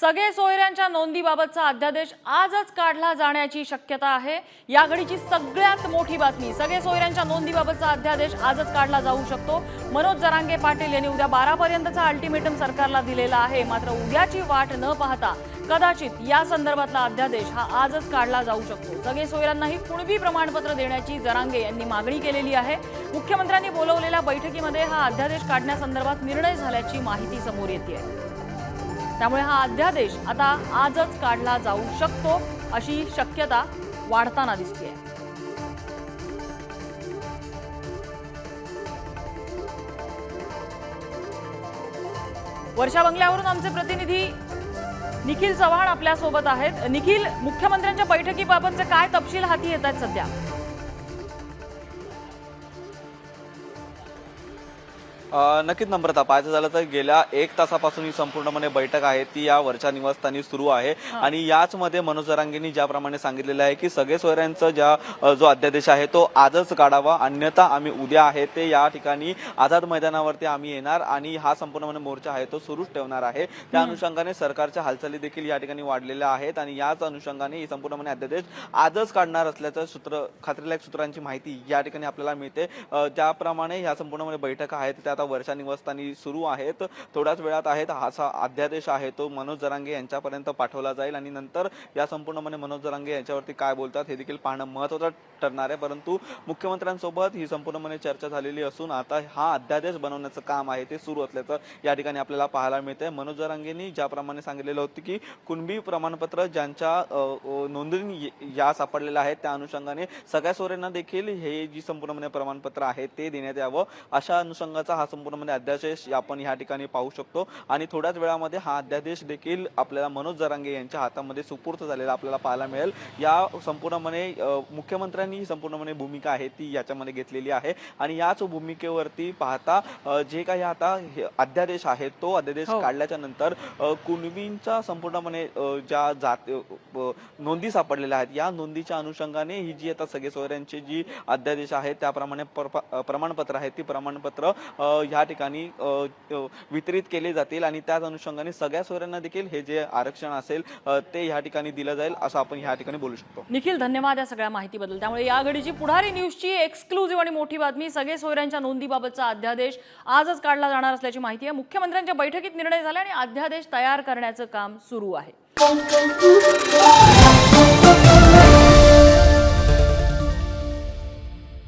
सगळे सोयऱ्यांच्या नोंदीबाबतचा अध्यादेश आजच काढला जाण्याची शक्यता आहे. या घडीची सगळ्यात मोठी बातमी सगळे सोयऱ्यांच्या नोंदीबाबतचा अध्यादेश आजच काढला जाऊ शकतो. मनोज जरांगे पाटील यांनी उद्या बारापर्यंतचा अल्टिमेटम सरकारला दिलेला आहे. मात्र उद्याची वाट न पाहता कदाचित या संदर्भातला अध्यादेश हा आजच काढला जाऊ शकतो. सगळे सोयऱ्यांनाही कुणबी प्रमाणपत्र देण्याची जरांगे यांनी मागणी केलेली आहे. मुख्यमंत्र्यांनी बोलवलेल्या बैठकीमध्ये हा अध्यादेश काढण्यासंदर्भात निर्णय झाल्याची माहिती समोर येते त्यामुळे हा अध्यादेश आता आजच काढला जाऊ शकतो अशी शक्यता वाढताना दिसते वर्षा बंगल्यावरून आमचे प्रतिनिधी निखिल चव्हाण आपल्यासोबत आहेत. निखिल मुख्यमंत्र्यांच्या बैठकीबाबतचे काय तपशील हाती येत आहेत सध्या? नक्कीच नम्रता पाहायचं झालं तर गेल्या एक तासापासून ही संपूर्णपणे बैठक आहे. ती या वरच्या निवासस्थानी सुरू आहे. आणि याच मध्ये मनोज जरांगेंनी ज्याप्रमाणे सांगितलेलं आहे की सगळे सोयऱ्यांचं ज्या जो अध्यादेश आहे तो आजच काढावा. अन्यथा आम्ही उद्या आहे ते या ठिकाणी आझाद मैदानावरती आम्ही येणार आणि हा संपूर्णपणे मोर्चा आहे तो सुरूच ठेवणार आहे. त्या अनुषंगाने सरकारच्या हालचाली देखील या ठिकाणी वाढलेल्या आहेत आणि याच अनुषंगाने ही संपूर्णपणे अध्यादेश आजच काढणार असल्याचं सूत्र खात्रीलायक सूत्रांची माहिती या ठिकाणी आपल्याला मिळते. अ, त्याप्रमाणे ह्या संपूर्णपणे बैठका आहेत त्या आता वर्षा निवासस्थानी सुरू आहेत. थोड्याच वेळात आहेत. हा असा अध्यादेश आहे. तो मनोज जरांगे यांच्यापर्यंत पाठवला जाईल. आणि नंतर या संपूर्णपणे मनोज जरांगे यांच्यावरती काय बोलतात हे देखील पाहणं महत्त्वाचं ठरणार आहे. परंतु मुख्यमंत्र्यांसोबत ही संपूर्णपणे चर्चा झालेली असून आता हा अध्यादेश बनवण्याचं काम आहे ते सुरू असल्याचं या ठिकाणी आपल्याला पाहायला मिळतंय. मनोज जरांगेंनी ज्याप्रमाणे सांगितलेलं होतं की कुणबी प्रमाणपत्र ज्यांच्या नोंदणी या सापडलेल्या आहेत त्या अनुषंगाने सगळ्या सोयऱ्यांना देखील हे जी संपूर्णपणे प्रमाणपत्र आहे ते देण्यात यावं. अशा अनुषंगाचा हा संपूर्णपणे अध्यादेश आपण या ठिकाणी पाहू शकतो. आणि थोड्याच वेळामध्ये हा अध्यादेश देखील आपल्याला मनोज जरांगे यांच्या हातामध्ये सुपूर्त झालेला आपल्याला पाहायला मिळेल. या संपूर्णपणे मुख्यमंत्र्यांनी ही संपूर्णपणे भूमिका आहे ती याच्यामध्ये घेतलेली आहे. आणि याच भूमिकेवरती पाहता जे काही आता अध्यादेश आहे तो अध्यादेश हो. काढल्याच्या नंतर कुणबींचा संपूर्णपणे ज्या जात नोंदी सापडलेल्या आहेत या नोंदीच्या अनुषंगाने ही जी आता सगळे सोयऱ्यांची जी अध्यादेश आहे त्याप्रमाणे प्रमाणपत्र आहेत ती प्रमाणपत्र ह्या ठिकाणी वितरित केले जातील आणि त्याच अनुषंगाने सगळ्या सोयऱ्यांना देखील हे जे आरक्षण असेल ते ह्या ठिकाणी दिलं जाईल असं आपण ह्या ठिकाणी बोलू शकतो. निखिल धन्यवाद या सगळ्या माहितीबद्दल. त्यामुळे या घडीची पुढारी न्यूजची एक्सक्लुझिव्ह आणि मोठी बातमी सगळे सोयऱ्यांच्या नोंदीबाबतचा अध्यादेश आजच काढला जाणार असल्याची माहिती आहे. मुख्यमंत्र्यांच्या बैठकीत निर्णय झाला आणि अध्यादेश तयार करण्याचं काम सुरू आहे.